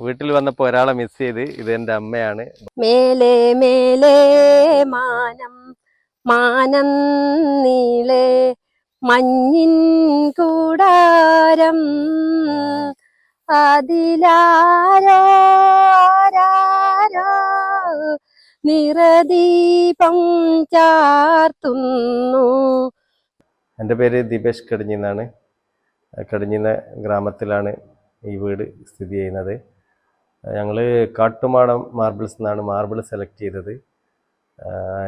വീട്ടിൽ വന്നപ്പോ ഒരാളെ മിസ് ചെയ്ത് ഇത് എന്റെ അമ്മയാണ്. മേലെ മേലെ മാനം മാനം നീളെ മഞ്ഞിൻ കൂടാരം അതിലാരോ നിറദീപം ചാർത്തുന്നു. എന്റെ പേര് ദീപേഷ് കടിഞ്ഞിന്നാണ്. കടിഞ്ഞിന്ന ഗ്രാമത്തിലാണ് ഈ വീട് സ്ഥിതി ചെയ്യുന്നത്. ഞങ്ങൾ കാട്ടുമാടം മാർബിൾസ് എന്നാണ് മാർബിൾ സെലക്ട് ചെയ്തത്.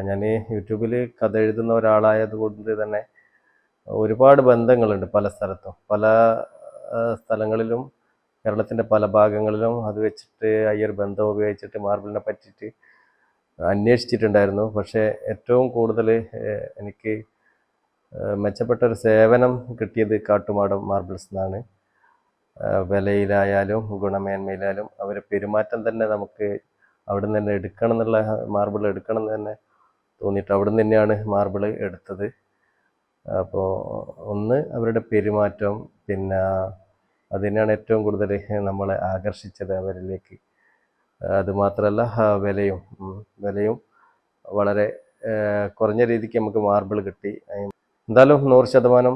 ഞാൻ യൂട്യൂബിൽ കഥ എഴുതുന്ന ഒരാളായത് കൊണ്ട് തന്നെ ഒരുപാട് ബന്ധങ്ങളുണ്ട് പല സ്ഥലത്തും. പല സ്ഥലങ്ങളിലും കേരളത്തിന്റെ പല ഭാഗങ്ങളിലും അത് വെച്ചിട്ട് അയ്യർ ബന്ധം ഉപയോഗിച്ചിട്ട് മാർബിളിനെ പറ്റിയിട്ട് അന്വേഷിച്ചിട്ടുണ്ടായിരുന്നു. പക്ഷേ ഏറ്റവും കൂടുതൽ എനിക്ക് മെച്ചപ്പെട്ട ഒരു സേവനം കിട്ടിയത് കാട്ടുമാടം മാർബിൾസ് നിന്നാണ് ഏഹ് വിലയിലായാലും ഗുണമേന്മയിലായാലും അവരെ പെരുമാറ്റം തന്നെ നമുക്ക് അവിടെ നിന്ന് തന്നെ എടുക്കണം എന്നുള്ള മാർബിൾ എടുക്കണം എന്ന് തന്നെ തോന്നിയിട്ട് അവിടെ നിന്ന് തന്നെയാണ് മാർബിൾ എടുത്തത്. അപ്പോൾ ഒന്ന് അവരുടെ പെരുമാറ്റം പിന്നെ അതിനാണ് ഏറ്റവും കൂടുതൽ നമ്മളെ ആകർഷിച്ചത് അവരിലേക്ക്. അതുമാത്രമല്ല വിലയും വിലയും വളരെ കുറഞ്ഞ രീതിക്ക് നമുക്ക് മാർബിൾ കിട്ടി. എന്തായാലും നൂറ് ശതമാനം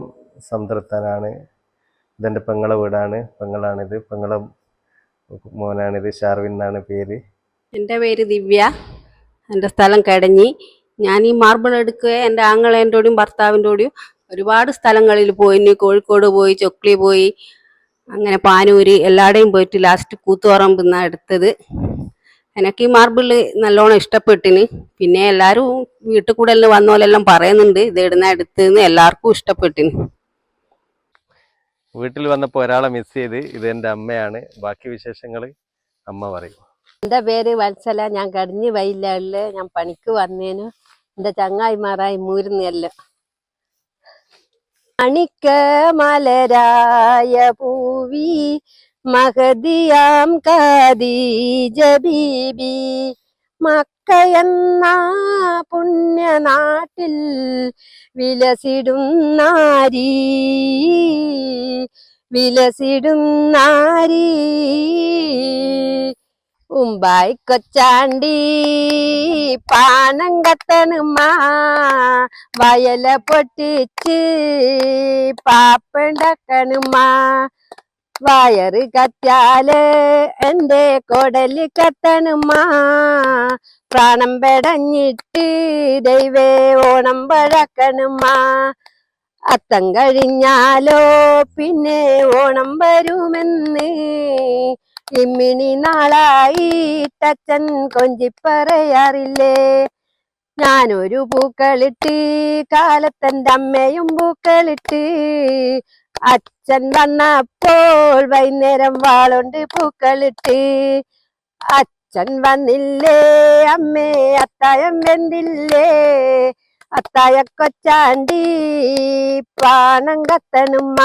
സംതൃപ്തനാണ്. ഇതെന്റെ പെങ്ങളെ വീടാണ്. പെങ്ങളാണിത്. പെങ്ങളെ മോനാണിത്. ഷാർവിൻ എന്നാണ് പേര്. എന്റെ പേര് ദിവ്യ. എന്റെ സ്ഥലം കടഞ്ഞി. ഞാൻ ഈ മാർബിൾ എടുക്കുക എന്റെ ആങ്ങളേന്റെയും ഭർത്താവിന്റെയും ഒരുപാട് സ്ഥലങ്ങളിൽ പോയി. കോഴിക്കോട് പോയി ചൊക്ലി പോയി അങ്ങനെ പാനൂര് എല്ലായിടെയും പോയിട്ട് ലാസ്റ്റ് കൂത്തുപറമ്പ് നിന്നാണ് എടുത്തത്. എനിക്ക് ഈ മാർബിൾ നല്ലോണം ഇഷ്ടപ്പെട്ടിന്. പിന്നെ എല്ലാവരും വീട്ടിൽ കൂടെ എല്ലാം വന്ന പറയുന്നുണ്ട് ഇത് ഇടുന്ന എടുത്തെന്ന് എല്ലാവർക്കും ഇഷ്ടപ്പെട്ടിന്. വീട്ടിൽ വന്നപ്പോൾ ഒരാളെ മിസ് ചെയ്ത് ഇത് എന്റെ അമ്മയാണ്. ബാക്കി വിശേഷങ്ങൾ അമ്മ പറയും. എന്റെ പേര് വത്സല. ഞാൻ കടിഞ്ഞ് വൈലാളിൽ ഞാൻ പണിക്ക് വന്നേനു. എന്റെ ചങ്ങായിമാറായി മൂരുന്നല്ല മണിക്ക് മലരായ പൂവി മഹദിയാം കാദീജ ബീബി മക്കയെന്ന പുണ്യനാട്ടിൽ വിലസിടും നാരീ. വിലസിടും നാരീ. ഉമ്പായി കൊച്ചാണ്ടി പാനം കത്തനുമാ വയല പൊട്ടിച്ച് പാപ്പണ്ടക്കനുമാ വയറ് കത്തിയാൽ എന്റെ കൊടൽ കത്തണുമാ പ്രാണം പെടഞ്ഞിട്ട് ദൈവേ ഓണം പഴക്കണുമാ അത്തം കഴിഞ്ഞാലോ പിന്നെ ഓണം വരുമെന്ന്. ഇമ്മിണി നാളായി തച്ചൻ കൊഞ്ചിപ്പറയാറില്ലേ. ഞാനൊരു പൂക്കളിട്ട് കാലത്തന്റെ അമ്മയും പൂക്കളിട്ട്. അച്ഛൻ വന്നപ്പോൾ വൈകുന്നേരം വാളുണ്ട് പൂക്കളിട്ട്. അച്ഛൻ വന്നില്ലേ? അമ്മേ അത്തായം വെന്തില്ലേ? അത്തായ കൊച്ചാണ്ടി പാനം കത്തനുമ്മ